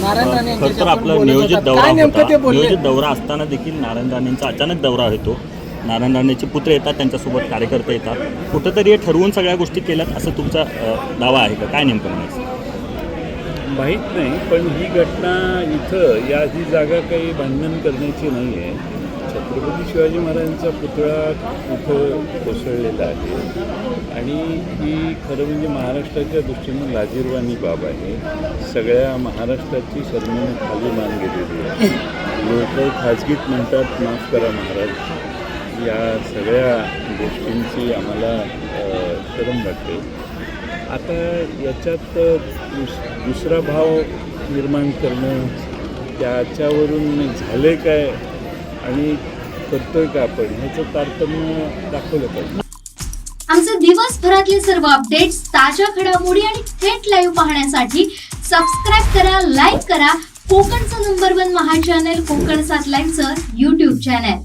नारायण राणे खरं तर आपला नियोजित. दौरा होता. नियोजित दौरा असताना देखील नारायण राणेंचा अचानक दौरा होतो. नारायण राणेचे पुत्र येतात त्यांच्यासोबत कार्यकर्ते येतात. कुठंतरी हे ठरवून सगळ्या गोष्टी केल्यात असं तुमचा दावा आहे का? काय नेमकं म्हणायचं? माहीत नाही पण ही घटना इथं या ही जागा काही भांडण करण्याची नाही आहे छत्रपती शिवाजी महाराजांचा पुतळा इथं कोसळलेला आहे. आणि ही खरं म्हणजे महाराष्ट्राच्या दृष्टीनं लाजीरवाणी बाब आहे. सगळ्या महाराष्ट्राची सन्मान खाली मान गेलेली आहे. लोक खाजगीत म्हणतात माफ करा महाराज. या सगळ्या गोष्टींची आम्हाला शरम वाटते. आता याच्यात दुस दुसरा भाव निर्माण करणं त्याच्यावरून झाले काय? आणि करतोय का आपण? ह्याचं तारतम्य दाखवलं पाहिजे. आमचे दिवसभरातले सर्व अपडेट्स ताज्या घडामोडी आणि थेट लाईव्ह पाहण्यासाठी सबस्क्राईब करा लाईक करा. कोकणचं नंबर वन महा चॅनल कोकण सात लाईव्हचं युट्यूब चॅनल